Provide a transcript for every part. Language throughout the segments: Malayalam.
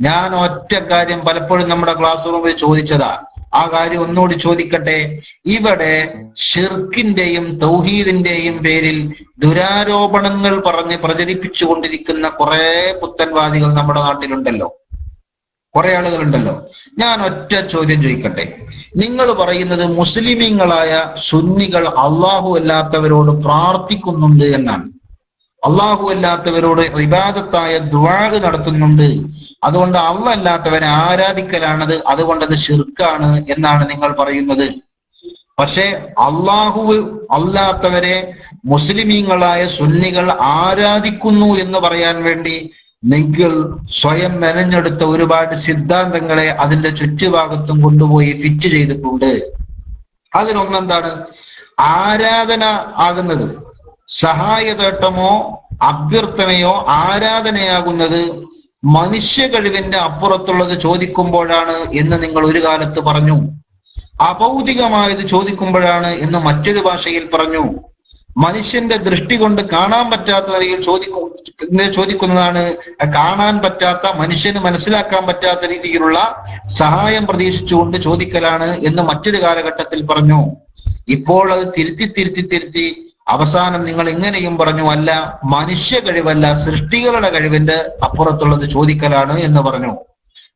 ഞാൻ ഒറ്റ കാര്യം പലപ്പോഴും നമ്മുടെ ക്ലാസ് റൂമിൽ ചോദിച്ചതാ. ആ കാര്യം ഒന്നുകൂടി ചോദിക്കട്ടെ? ഇവിടെ ഷിർക്കിന്റെയും തൗഹീദിന്റെയും പേരിൽ ദുരാരോപണങ്ങൾ പറഞ്ഞ് പ്രചരിപ്പിച്ചു കൊണ്ടിരിക്കുന്ന കുറെ പുത്തൻവാദികൾ നമ്മുടെ നാട്ടിലുണ്ടല്ലോ. കുറെ ആളുകളുണ്ടല്ലോ. ഞാൻ ഒറ്റ ചോദ്യം ചോദിക്കട്ടെ? നിങ്ങൾ പറയുന്നത് മുസ്ലിമീങ്ങളായ സുന്നികൾ അള്ളാഹു അല്ലാത്തവരോട് പ്രാർത്ഥിക്കുന്നുണ്ട് എന്നാണ്. അള്ളാഹു അല്ലാത്തവരോട് വിവാദത്തായ ദ്വാഗ് നടത്തുന്നുണ്ട്. അതുകൊണ്ട് അള്ള അല്ലാത്തവനെ ആരാധിക്കലാണത് അതുകൊണ്ട് അത് ഷിർക്കാണ് എന്നാണ് നിങ്ങൾ പറയുന്നത്. പക്ഷേ അള്ളാഹു അല്ലാത്തവരെ മുസ്ലിമീങ്ങളായ സുന്നികൾ ആരാധിക്കുന്നു എന്ന് പറയാൻ വേണ്ടി നിങ്ങൾ സ്വയം മെനഞ്ഞെടുത്ത ഒരുപാട് സിദ്ധാന്തങ്ങളെ അതിന്റെ ചുറ്റുഭാഗത്തും കൊണ്ടുപോയി ഫിറ്റ് ചെയ്തിട്ടുണ്ട്. അതിലൊന്നെന്താണ്? ആരാധന ആകുന്നത്. സഹായതേട്ടമോ അഭ്യർത്ഥനയോ ആരാധനയാകുന്നത് മനുഷ്യ കഴിവിന്റെ അപ്പുറത്തുള്ളത് ചോദിക്കുമ്പോഴാണ് എന്ന് നിങ്ങൾ ഒരു കാലത്ത് പറഞ്ഞു. അഭൗതികമായത് ചോദിക്കുമ്പോഴാണ് എന്ന് മറ്റൊരു ഭാഷയിൽ പറഞ്ഞു. മനുഷ്യന്റെ ദൃഷ്ടി കൊണ്ട് കാണാൻ പറ്റാത്ത നിലയിൽ ചോദിക്കും ചോദിക്കുന്നതാണ് കാണാൻ പറ്റാത്ത മനുഷ്യന് മനസ്സിലാക്കാൻ പറ്റാത്ത രീതിയിലുള്ള സഹായം പ്രതീക്ഷിച്ചുകൊണ്ട് ചോദിക്കലാണ് എന്ന് മറ്റൊരു കാലഘട്ടത്തിൽ പറഞ്ഞു. ഇപ്പോൾ അത് തിരുത്തി തിരുത്തി തിരുത്തി അവസാനം നിങ്ങൾ ഇങ്ങനെയും പറഞ്ഞു അല്ല മനുഷ്യ കഴിവല്ല സൃഷ്ടികളുടെ കഴിവിന്റെ അപ്പുറത്തുള്ളത് ചോദിക്കലാണ് എന്ന് പറഞ്ഞു.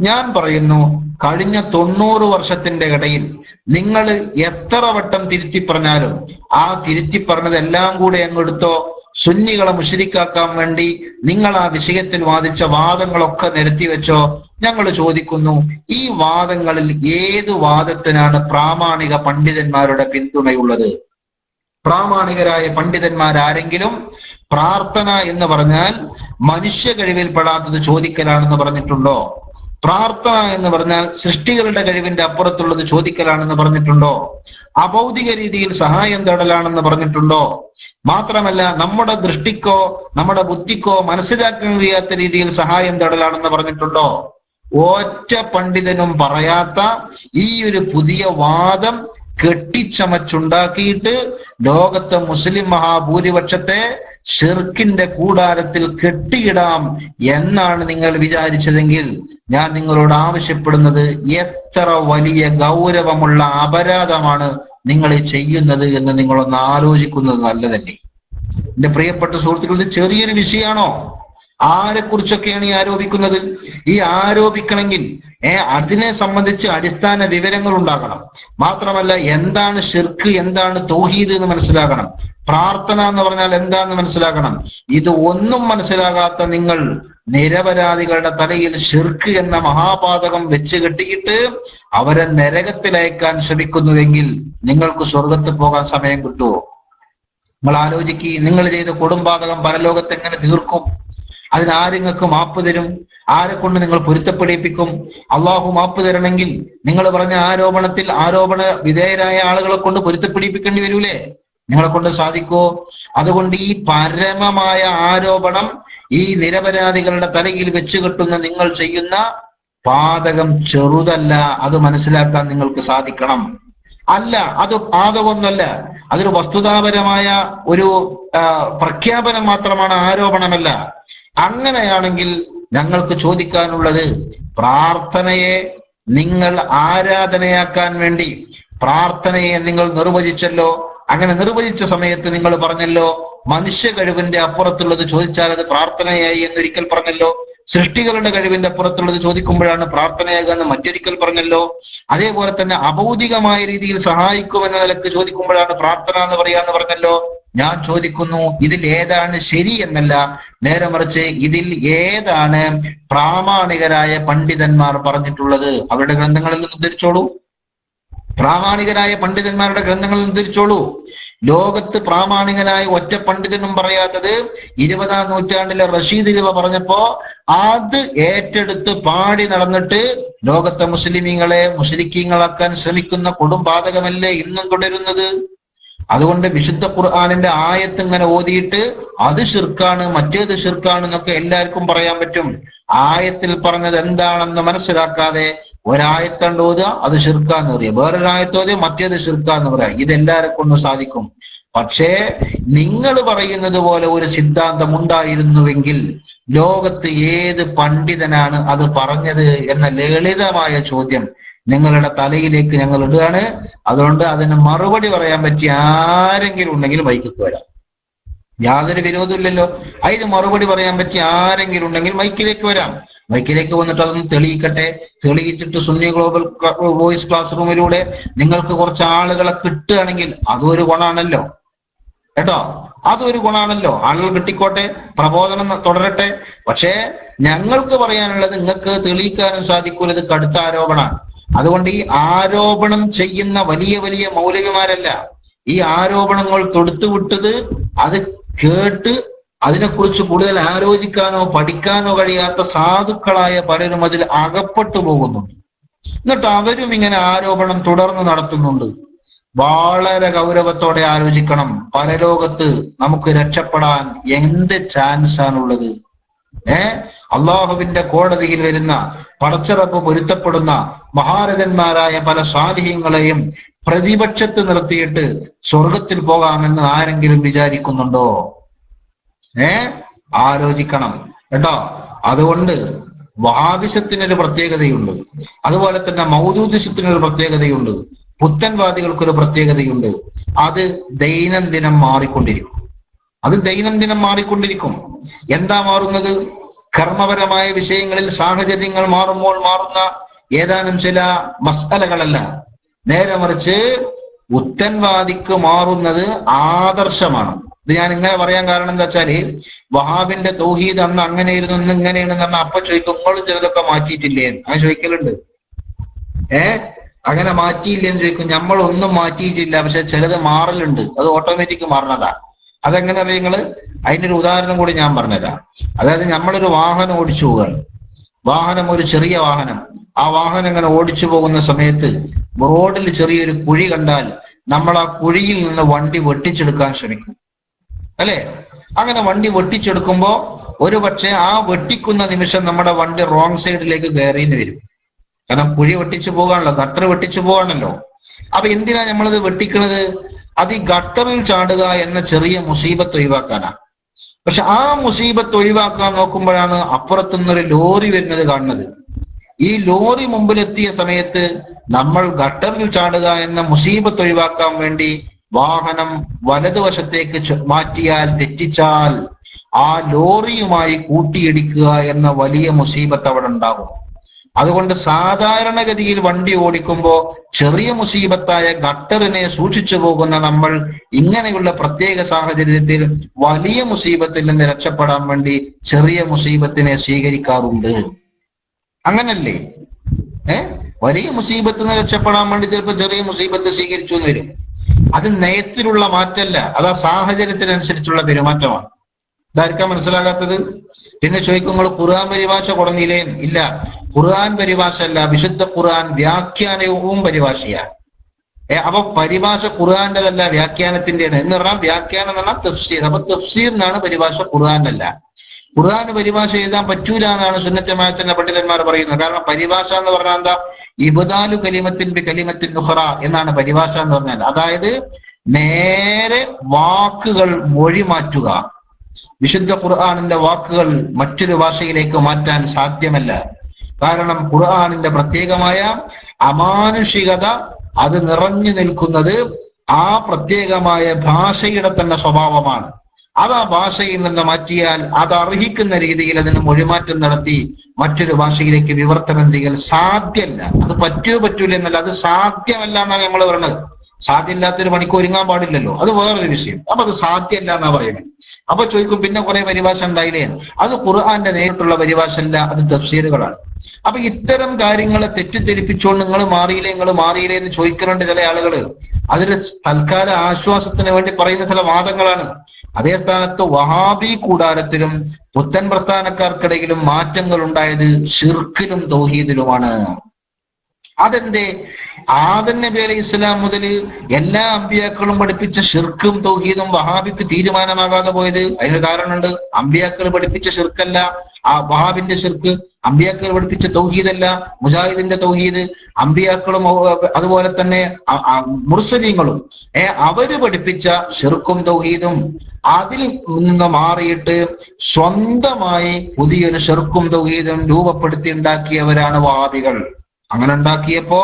ഞാൻ പറയുന്നു കഴിഞ്ഞ തൊണ്ണൂറ് വർഷത്തിന്റെ ഇടയിൽ നിങ്ങൾ എത്ര വട്ടം തിരുത്തി പറഞ്ഞാലും ആ തിരുത്തി പറഞ്ഞതെല്ലാം കൂടെ അങ്ങെടുത്തോ സുന്നികളെ മുഷരിക്കാക്കാൻ വേണ്ടി നിങ്ങൾ ആ വിഷയത്തിൽ വാദിച്ച വാദങ്ങളൊക്കെ നിരത്തി വെച്ചോ. ഞങ്ങൾ ചോദിക്കുന്നു ഈ വാദങ്ങളിൽ ഏത് വാദത്തിനാണ് പ്രാമാണിക പണ്ഡിതന്മാരുടെ പിന്തുണയുള്ളത്? പ്രാമാണികരായ പണ്ഡിതന്മാർ ആരെങ്കിലും പ്രാർത്ഥന എന്ന് പറഞ്ഞാൽ മനുഷ്യ കഴിവിൽപ്പെടാത്തത് ചോദിക്കലാണെന്ന് പറഞ്ഞിട്ടുണ്ടോ? പ്രാർത്ഥന എന്ന് പറഞ്ഞാൽ സൃഷ്ടികളുടെ കഴിവിന്റെ അപ്പുറത്തുള്ളത് ചോദിക്കലാണെന്ന് പറഞ്ഞിട്ടുണ്ടോ? അഭൗതിക രീതിയിൽ സഹായം തേടലാണെന്ന് പറഞ്ഞിട്ടുണ്ടോ? മാത്രമല്ല നമ്മുടെ ദൃഷ്ടിക്കോ നമ്മുടെ ബുദ്ധിക്കോ മനസ്സിലാക്കാൻ കഴിയാത്ത രീതിയിൽ സഹായം തേടലാണെന്ന് പറഞ്ഞിട്ടുണ്ടോ? ഒറ്റ പണ്ഡിതനും പറയാത്ത ഈ ഒരു പുതിയ വാദം കെട്ടിച്ചമച്ചുണ്ടാക്കിയിട്ട് ലോകത്തെ മുസ്ലിം മഹാഭൂരിപക്ഷത്തെ ഷിർക്കിന്റെ കൂടാരത്തിൽ കെട്ടിയിടാം എന്നാണ് നിങ്ങൾ വിചാരിച്ചതെങ്കിൽ ഞാൻ നിങ്ങളോട് ആവശ്യപ്പെടുന്നത് എത്ര വലിയ ഗൗരവമുള്ള അപരാധമാണ് നിങ്ങൾ ചെയ്യുന്നത് എന്ന് നിങ്ങളൊന്ന് ആലോചിക്കുന്നത് നല്ലതല്ലേ? എന്റെ പ്രിയപ്പെട്ട സുഹൃത്തുക്കൾ ഇത് ചെറിയൊരു വിഷയമാണോ? ആരെ കുറിച്ചൊക്കെയാണ് ഈ ആരോപിക്കുന്നത്? ഈ ആരോപിക്കണമെങ്കിൽ ഏ അതിനെ സംബന്ധിച്ച് അടിസ്ഥാന വിവരങ്ങൾ ഉണ്ടാകണം മാത്രമല്ല എന്താണ് ഷിർക്ക് എന്താണ് തൗഹീദ് എന്ന് മനസ്സിലാകണം. പ്രാർത്ഥന എന്ന് പറഞ്ഞാൽ എന്താന്ന് മനസ്സിലാക്കണം ഇത് ഒന്നും മനസ്സിലാകാത്ത നിങ്ങൾ നിരപരാധികളുടെ തലയിൽ ഷിർക്ക് എന്ന മഹാപാതകം വെച്ച് കെട്ടിയിട്ട് അവരെ നരകത്തിലയക്കാൻ ശ്രമിക്കുന്നുവെങ്കിൽ നിങ്ങൾക്ക് സ്വർഗത്ത് പോകാൻ സമയം കിട്ടുമോ? നിങ്ങൾ ആലോചിക്കുക നിങ്ങൾ ചെയ്ത കൊടുംപാതകം പരലോകത്ത് എങ്ങനെ തീർക്കും? അതിനാര് നിങ്ങൾക്ക് മാപ്പ് തരും? ആരെ കൊണ്ട് നിങ്ങൾ പൊരുത്തപ്പെടിപ്പിക്കും? അള്ളാഹു മാപ്പ് തരണമെങ്കിൽ നിങ്ങൾ പറഞ്ഞ ആരോപണത്തിൽ ആരോപണ വിധേയരായ ആളുകളെ കൊണ്ട് പൊരുത്തപ്പെടിപ്പിക്കേണ്ടി വരൂലേ? നിങ്ങളെ കൊണ്ട് സാധിക്കോ? അതുകൊണ്ട് ഈ പരമമായ ആരോപണം ഈ നിരപരാധികളുടെ തലയിൽ വെച്ച് കെട്ടുന്ന നിങ്ങൾ ചെയ്യുന്ന പാതകം ചെറുതല്ല. അത് മനസ്സിലാക്കാൻ നിങ്ങൾക്ക് സാധിക്കണം. അല്ല അത് പാതകമൊന്നുമല്ല അതൊരു വസ്തുതാപരമായ ഒരു പ്രഖ്യാപനം മാത്രമാണ് ആരോപണമല്ല. അങ്ങനെയാണെങ്കിൽ ഞങ്ങൾക്ക് ചോദിക്കാനുള്ളത് പ്രാർത്ഥനയെ നിങ്ങൾ ആരാധനയാക്കാൻ വേണ്ടി പ്രാർത്ഥനയെ നിങ്ങൾ നിർവചിച്ചല്ലോ അങ്ങനെ നിർവചിച്ച സമയത്ത് നിങ്ങൾ പറഞ്ഞല്ലോ മനുഷ്യ കഴിവിന്റെ അപ്പുറത്തുള്ളത് ചോദിച്ചാൽ അത് പ്രാർത്ഥനയായി എന്നൊരിക്കൽ പറഞ്ഞല്ലോ സൃഷ്ടികളുടെ കഴിവിന്റെ അപ്പുറത്തുള്ളത് ചോദിക്കുമ്പോഴാണ് പ്രാർത്ഥനയാകുക എന്ന് മറ്റൊരിക്കൽ പറഞ്ഞല്ലോ അതേപോലെ തന്നെ അഭൗതികമായ രീതിയിൽ സഹായിക്കുമെന്ന നിലയ്ക്ക് ചോദിക്കുമ്പോഴാണ് പ്രാർത്ഥന എന്ന് പറയാന്ന് പറഞ്ഞല്ലോ ഞാൻ ചോദിക്കുന്നു ഇതിൽ ഏതാണ് ശരി എന്നല്ല. നേരെ മറിച്ച് ഇതിൽ ഏതാണ് പ്രാമാണികരായ പണ്ഡിതന്മാർ പറഞ്ഞിട്ടുള്ളത്? അവരുടെ ഗ്രന്ഥങ്ങളിൽ നിന്ന് ഉദ്ധരിച്ചോളൂ. പ്രാമാണികരായ പണ്ഡിതന്മാരുടെ ഗ്രന്ഥങ്ങളിൽ നിന്ന് ഉദ്ധരിച്ചോളൂ. ലോകത്ത് പ്രാമാണികനായ ഒറ്റ പണ്ഡിതനും പറയാത്തത് ഇരുപതാം നൂറ്റാണ്ടിലെ റഷീദ് രൂപ പറഞ്ഞപ്പോ അത് ഏറ്റെടുത്ത് പാടി നടന്നിട്ട് ലോകത്തെ മുസ്ലിമീങ്ങളെ മുസ്ലിക്കീങ്ങളാക്കാൻ ശ്രമിക്കുന്ന കൊടുംപാതകമല്ലേ ഇന്നും തുടരുന്നത്? അതുകൊണ്ട് വിശുദ്ധ ഖുർആാനിന്റെ ആയത്ത് ഇങ്ങനെ ഓതിയിട്ട് അത് ഷിർക്കാണ് മറ്റേത് ഷിർക്കാണ് എന്നൊക്കെ എല്ലാവർക്കും പറയാൻ പറ്റും. ആയത്തിൽ പറഞ്ഞത് എന്താണെന്ന് മനസ്സിലാക്കാതെ ഒരായത്തണ്ട് ഓതുക അത് ഷിർക്കാന്ന് പറയുക. വേറൊരായത്ത് ഓതുക മറ്റേത് ഷിർക്കാന്ന് പറയാം ഇത് എല്ലാരെ കൊണ്ടും സാധിക്കും. പക്ഷേ നിങ്ങൾ പറയുന്നത് പോലെ ഒരു സിദ്ധാന്തം ഉണ്ടായിരുന്നുവെങ്കിൽ ലോകത്ത് ഏത് പണ്ഡിതനാണ് അത് പറഞ്ഞത് എന്ന ലളിതമായ ചോദ്യം നിങ്ങളുടെ തലയിലേക്ക് ഞങ്ങൾ ഇടുകയാണ്. അതുകൊണ്ട് അതിന് മറുപടി പറയാൻ പറ്റിയ ആരെങ്കിലും ഉണ്ടെങ്കിൽ മൈക്കിക്ക് വരാം. യാതൊരു വിരോധമില്ലല്ലോ. അതിന് മറുപടി പറയാൻ പറ്റിയ ആരെങ്കിലും ഉണ്ടെങ്കിൽ മൈക്കിലേക്ക് വരാം. മൈക്കിലേക്ക് വന്നിട്ട് അതൊന്ന് തെളിയിക്കട്ടെ. തെളിയിച്ചിട്ട് സുന്നി ഗ്ലോബൽ വോയിസ് ക്ലാസ് റൂമിലൂടെ നിങ്ങൾക്ക് കുറച്ച് ആളുകളെ കിട്ടുകയാണെങ്കിൽ അതൊരു ഗുണമാണല്ലോ. കേട്ടോ? അതൊരു ഗുണമാണല്ലോ. ആളുകൾ കിട്ടിക്കോട്ടെ. പ്രബോധനം തുടരട്ടെ. പക്ഷേ ഞങ്ങൾക്ക് പറയാനുള്ളത് നിങ്ങൾക്ക് തെളിയിക്കാനും സാധിക്കൂല. ഇത് കടുത്ത ആരോപണമാണ്. അതുകൊണ്ട് ഈ ആരോപണം ചെയ്യുന്ന വലിയ വലിയ മൗലികമാരല്ല ഈ ആരോപണങ്ങൾ തൊടുത്തുവിട്ടത് അത് കേട്ട് അതിനെക്കുറിച്ച് കൂടുതൽ ആലോചിക്കാനോ പഠിക്കാനോ കഴിയാത്ത സാധുക്കളായ പലരും അതിൽ അകപ്പെട്ടു പോകുന്നുണ്ട്. എന്നിട്ട് അവരും ഇങ്ങനെ ആരോപണം തുടർന്ന് നടത്തുന്നുണ്ട്. വളരെ ഗൗരവത്തോടെ ആലോചിക്കണം. പരലോകത്ത് നമുക്ക് രക്ഷപ്പെടാൻ എന്ത് ചാൻസ് ആണുള്ളത്? ഏ? അള്ളാഹുവിന്റെ കോടതിയിൽ വരുന്ന പടച്ചിറപ്പ് പൊരുത്തപ്പെടുന്ന മഹാരഥന്മാരായ പല സാലിഹ്യങ്ങളെയും പ്രതിപക്ഷത്ത് നിർത്തിയിട്ട് സ്വർഗത്തിൽ പോകാമെന്ന് ആരെങ്കിലും വിചാരിക്കുന്നുണ്ടോ? ഏ? ആലോചിക്കണം കേട്ടോ. അതുകൊണ്ട് വാദിശത്തിനൊരു പ്രത്യേകതയുണ്ട്. അതുപോലെ തന്നെ മൗദൂദിശത്തിനൊരു പ്രത്യേകതയുണ്ട്. പുത്തൻവാദികൾക്കൊരു പ്രത്യേകതയുണ്ട്. അത് ദൈനംദിനം മാറിക്കൊണ്ടിരിക്കും. അത് ദൈനംദിനം മാറിക്കൊണ്ടിരിക്കും. എന്താ മാറുന്നത്? കർമ്മപരമായ വിഷയങ്ങളിൽ സാഹചര്യങ്ങൾ മാറുമ്പോൾ മാറുന്ന ഏതാനും ചില മസ്തലകളല്ല നേരെ മറിച്ച് ഉത്തൻവാദിക്ക് മാറുന്നത് ആദർശമാണ്. ഇത് ഞാൻ ഇങ്ങനെ പറയാൻ കാരണം എന്താ വെച്ചാൽ വഹാബിന്റെ തൗഹീദ് അന്ന് അങ്ങനെയായിരുന്നു ഇന്ന് ഇങ്ങനെയാണെന്ന് പറഞ്ഞാൽ അപ്പൊ ചോദിക്കും നിങ്ങളും ചിലതൊക്കെ മാറ്റിയിട്ടില്ലേ? അങ്ങനെ ചോദിക്കലുണ്ട്. ഏ? അങ്ങനെ മാറ്റിയില്ലേന്ന് ചോദിക്കും. നമ്മൾ ഒന്നും മാറ്റിയിട്ടില്ല പക്ഷെ ചിലത് മാറലുണ്ട്. അത് ഓട്ടോമാറ്റിക് മാറണതാ. അതെങ്ങനെ അറിയാം അതിന്റെ ഒരു ഉദാഹരണം കൂടി ഞാൻ പറഞ്ഞുതരാം. അതായത് നമ്മളൊരു വാഹനം ഓടിച്ചു പോവുകയാണ്. വാഹനം ഒരു ചെറിയ വാഹനം. ആ വാഹനം ഇങ്ങനെ ഓടിച്ചു പോകുന്ന സമയത്ത് റോഡിൽ ചെറിയൊരു കുഴി കണ്ടാൽ നമ്മൾ ആ കുഴിയിൽ നിന്ന് വണ്ടി വെട്ടിച്ചെടുക്കാൻ ശ്രമിക്കും. അല്ലേ? അങ്ങനെ വണ്ടി വെട്ടിച്ചെടുക്കുമ്പോ ഒരു പക്ഷേ ആ വെട്ടിക്കുന്ന നിമിഷം നമ്മുടെ വണ്ടി റോങ് സൈഡിലേക്ക് കയറിയെന്ന് വരും. കാരണം കുഴി വെട്ടിച്ചു പോകാണല്ലോ കട്ടർ വെട്ടിച്ചു പോകാണല്ലോ. അപ്പൊ എന്തിനാ നമ്മളിത് വെട്ടിക്കണത്? അത് ഈ ഗട്ടറിൽ ചാടുക എന്ന ചെറിയ മുസീബത്ത് ഒഴിവാക്കാനാണ്. പക്ഷെ ആ മുസീബത്ത് ഒഴിവാക്കാൻ നോക്കുമ്പോഴാണ് അപ്പുറത്തുനിന്നൊരു ലോറി വരുന്നത് കാണുന്നത്. ഈ ലോറി മുമ്പിലെത്തിയ സമയത്ത് നമ്മൾ ഗട്ടറിൽ ചാടുക എന്ന മുസീബത്ത് ഒഴിവാക്കാൻ വേണ്ടി വാഹനം വലതുവശത്തേക്ക് മാറ്റിയാൽ തെറ്റിച്ചാൽ ആ ലോറിയുമായി കൂട്ടിയിടിക്കുക എന്ന വലിയ മുസീബത്ത് അവിടെ ഉണ്ടാകും. അതുകൊണ്ട് സാധാരണഗതിയിൽ വണ്ടി ഓടിക്കുമ്പോൾ ചെറിയ മുസീബത്തായ ഗട്ടറിനെ സൂക്ഷിച്ചു പോകുന്ന നമ്മൾ ഇങ്ങനെയുള്ള പ്രത്യേക സാഹചര്യത്തിൽ വലിയ മുസീബത്തിൽ നിന്ന് രക്ഷപ്പെടാൻ വേണ്ടി ചെറിയ മുസീബത്തിനെ സ്വീകരിക്കാറുണ്ട്. അങ്ങനല്ലേ? ഏ? വലിയ മുസീബത്തിൽ നിന്ന് രക്ഷപ്പെടാൻ വേണ്ടി ചിലപ്പോൾ ചെറിയ മുസീബത്ത് സ്വീകരിച്ചു എന്ന് വരും. അത് നയത്തിലുള്ള മാറ്റമല്ല അത് ആ സാഹചര്യത്തിനനുസരിച്ചുള്ള പെരുമാറ്റമാണ്. ഇതായിരിക്കാം മനസ്സിലാകാത്തത്? പിന്നെ ചോദിക്കും നിങ്ങൾ ഖുർആൻ പരിഭാഷ കൊടുന്നില്ലേ ഇല്ല. ഖുർആൻ പരിഭാഷ അല്ല വിശുദ്ധ ഖുർആൻ വ്യാഖ്യാനവും പരിഭാഷയാണ്. ഏ അപ്പൊ പരിഭാഷ ഖുർആന്റെതല്ല വ്യാഖ്യാനത്തിന്റെയാണ് എന്ന് പറഞ്ഞാൽ വ്യാഖ്യാനം എന്ന് പറഞ്ഞാൽ തഫ്സീർ. അപ്പൊ തഫ്സീറിനാണ് പരിഭാഷ ഖുർആനല്ല ഖുർആൻ പരിഭാഷ എഴുതാൻ പറ്റൂല എന്നാണ് സുന്നത്തമായത്തിന്റെ പണ്ഡിതന്മാർ പറയുന്നത്. കാരണം പരിഭാഷ എന്ന് പറഞ്ഞാൽ എന്താ? ഇബദാലു കലിമത്തിൻ ബി കലിമത്തിൻ നുഹറ എന്നാണ് പരിഭാഷ എന്ന് പറഞ്ഞാൽ. അതായത് നേരെ വാക്കുകൾ മൊഴി മാറ്റുക. വിശുദ്ധ ഖുർആാനിന്റെ വാക്കുകൾ മറ്റൊരു ഭാഷയിലേക്ക് മാറ്റാൻ സാധ്യമല്ല. കാരണം ഖുർആാനിന്റെ പ്രത്യേകമായ അമാനുഷികത അത് നിറഞ്ഞു നിൽക്കുന്നത് ആ പ്രത്യേകമായ ഭാഷയുടെ തന്നെ സ്വഭാവമാണ്. അത് ആ ഭാഷയിൽ നിന്ന് മാറ്റിയാൽ അത് അർഹിക്കുന്ന രീതിയിൽ അതിന് മൊഴിമാറ്റം നടത്തി മറ്റൊരു ഭാഷയിലേക്ക് വിവർത്തനം ചെയ്യൽ സാധ്യമല്ല അത് പറ്റുമോ പറ്റൂല എന്നല്ല അത് സാധ്യമല്ല എന്നാണ് നമ്മൾ പറയുന്നത് സാധ്യമില്ലാത്തൊരു പണിക്ക് ഒരുങ്ങാൻ പാടില്ലല്ലോ. അത് വേറൊരു വിഷയം. അപ്പൊ അത് സാധ്യമല്ല എന്നാ പറയുന്നത് അപ്പൊ ചോദിക്കും പിന്നെ കുറെ പരിഭാഷ ഉണ്ടായില്ലേ? അത് ഖുർആന്റെ നേരിട്ടുള്ള പരിഭാഷല്ല അത് തഫ്സീറുകളാണ്. അപ്പൊ ഇത്തരം കാര്യങ്ങളെ തെറ്റിദ്ധരിപ്പിച്ചുകൊണ്ട് നിങ്ങൾ മാറിയില്ലേ നിങ്ങൾ മാറിയില്ലേ എന്ന് ചോദിക്കുന്നുണ്ട് ചില ആളുകൾ അതിന് തൽക്കാല ആശ്വാസത്തിന് വേണ്ടി പറയുന്ന ചില വാദങ്ങളാണ്. അതേ സ്ഥാനത്ത് വഹാബി കൂടാരത്തിലും പുത്തൻ പ്രസ്ഥാനക്കാർക്കിടയിലും മാറ്റങ്ങൾ ഉണ്ടായത് ഷിർക്കിലും തൗഹീദിലുമാണ്. അതെന്തേ? ആദൻ നബി അലൈഹി ഇസ്ലാം മുതൽ എല്ലാ അമ്പിയാക്കളും പഠിപ്പിച്ച ഷിർക്കും തൗഹീദും വഹാബിക്ക് തീരുമാനമാകാതെ പോയത്. അതിന് കാരണമുണ്ട്. അമ്പിയാക്കൾ പഠിപ്പിച്ച ഷിർക്കല്ല ആ വഹാബിന്റെ ഷിർക്ക് അമ്പിയാക്കൾ പഠിപ്പിച്ച തൗഹീദല്ല. മുജാഹിദിന്റെ തൗഹീദ്. അമ്പിയാക്കളും അതുപോലെ തന്നെ മുർസലിങ്ങളും ഏർ അവർ പഠിപ്പിച്ച ഷിർക്കും തൗഹീദും അതിൽ നിന്ന് മാറിയിട്ട് സ്വന്തമായി പുതിയൊരു ഷിർക്കും തൗഹീദും രൂപപ്പെടുത്തി ഉണ്ടാക്കിയവരാണ് വഹാബികൾ. അങ്ങനെ ഉണ്ടാക്കിയപ്പോ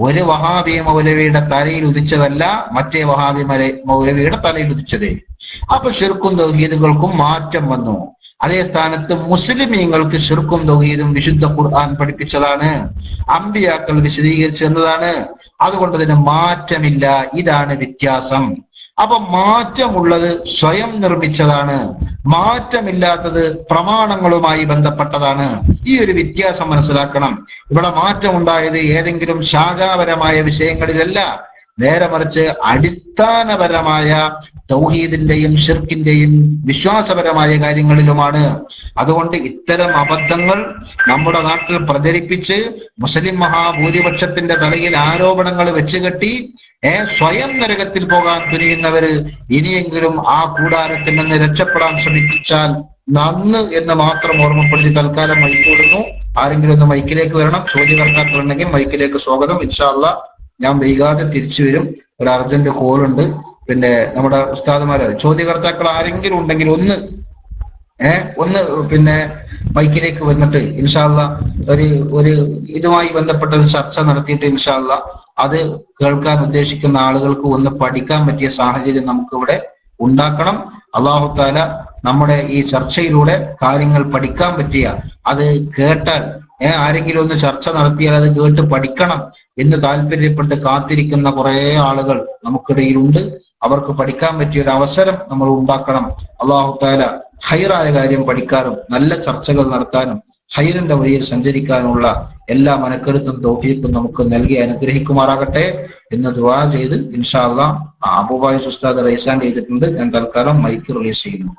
ഒരു വഹാബി മൗലവിയുടെ തലയിൽ ഉദിച്ചതല്ല മറ്റേ വഹാബി മല മൗലവിയുടെ തലയിൽ ഉദിച്ചത്. അപ്പൊ ഷിർക്കും തൗഹീദുകൾക്കും മാറ്റം വന്നു. അതേ സ്ഥാനത്ത് മുസ്ലിമീങ്ങൾക്ക് ഷിർക്കും തൗഹീദും വിശുദ്ധ ഖുർആൻ പഠിപ്പിച്ചതാണ്. അമ്പിയാക്കൾ വിശദീകരിച്ചു എന്നതാണ് അതുകൊണ്ട് തന്നെ മാറ്റമില്ല. ഇതാണ് വ്യത്യാസം. അപ്പൊ മാറ്റമുള്ളത് സ്വയം നിർമ്മിച്ചതാണ്. മാറ്റമില്ലാത്തത് പ്രമാണങ്ങളുമായി ബന്ധപ്പെട്ടതാണ്. ഈ ഒരു വ്യത്യാസം മനസ്സിലാക്കണം. ഇവിടെ മാറ്റമുണ്ടായത് ഏതെങ്കിലും ശാഖാപരമായ വിഷയങ്ങളിലല്ല. നേരെ മറിച്ച് അടിസ്ഥാനപരമായ തൗഹീദിന്റെയും ഷിർക്കിന്റെയും വിശ്വാസപരമായ കാര്യങ്ങളിലുമാണ്. അതുകൊണ്ട് ഇത്തരം അബദ്ധങ്ങൾ നമ്മുടെ നാട്ടിൽ പ്രചരിപ്പിച്ച് മുസ്ലിം മഹാഭൂരിപക്ഷത്തിന്റെ തലയിൽ ആരോപണങ്ങൾ വെച്ചുകെട്ടി ഏ സ്വയം നരകത്തിൽ പോകാൻ തുനിയുന്നവര് ഇനിയെങ്കിലും ആ കൂടാരത്തിൽ നിന്ന് രക്ഷപ്പെടാൻ ശ്രമിച്ചാൽ നന്ന് എന്ന് മാത്രം ഓർമ്മപ്പെടുത്തി തൽക്കാലം മൈക്കൂടുന്നു ആരെങ്കിലും ഒന്ന് മൈക്കിലേക്ക് വരണം. ചോദ്യകർത്താക്കളുണ്ടെങ്കിൽ മൈക്കിലേക്ക് സ്വാഗതം. ഇൻഷാല്ല ഞാൻ വൈകാതെ തിരിച്ചു വരും. ഒരു അർജന്റ് കോളുണ്ട് പിന്നെ നമ്മുടെ ഉസ്താദുമാര് ചോദ്യകർത്താക്കൾ ആരെങ്കിലും ഉണ്ടെങ്കിൽ ഒന്ന് ഏ ഒന്ന് പിന്നെ മൈക്കിലേക്ക് വന്നിട്ട് ഇൻഷാല്ല ഒരു ഒരു ഇതുമായി ബന്ധപ്പെട്ട ഒരു ചർച്ച നടത്തിയിട്ട് ഇൻഷാല്ല അത് കേൾക്കാൻ ഉദ്ദേശിക്കുന്ന ആളുകൾക്ക് ഒന്ന് പഠിക്കാൻ പറ്റിയ സാഹചര്യം നമുക്കിവിടെ ഉണ്ടാക്കണം. അള്ളാഹു താല നമ്മുടെ ഈ ചർച്ചയിലൂടെ കാര്യങ്ങൾ പഠിക്കാൻ പറ്റിയ അത് കേട്ടാൽ ആരെങ്കിലും ഒന്ന് ചർച്ച നടത്തിയാൽ അത് കേട്ട് പഠിക്കണം എന്ന് താല്പര്യപ്പെട്ട് കാത്തിരിക്കുന്ന കുറെ ആളുകൾ നമുക്കിടയിലുണ്ട്. അവർക്ക് പഠിക്കാൻ പറ്റിയ ഒരു അവസരം നമ്മൾ ഉണ്ടാക്കണം. അള്ളാഹു താല ഹൈറായ കാര്യം പഠിക്കാനും നല്ല ചർച്ചകൾ നടത്താനും ഹൈറിന്റെ വഴിയിൽ സഞ്ചരിക്കാനുള്ള എല്ലാ മനക്കരുത്തും തോഫീക്കും നമുക്ക് നൽകി അനുഗ്രഹിക്കുമാറാകട്ടെ എന്ന് ദുവാ ചെയ്ത് ഇൻഷാ അള്ളാഹ് അബുബായ് സുസ്താദ് റൈസാൻ ചെയ്തിട്ടുണ്ട്. ഞാൻ തൽക്കാലം മൈക്ക് റിലീസ് ചെയ്യുന്നു.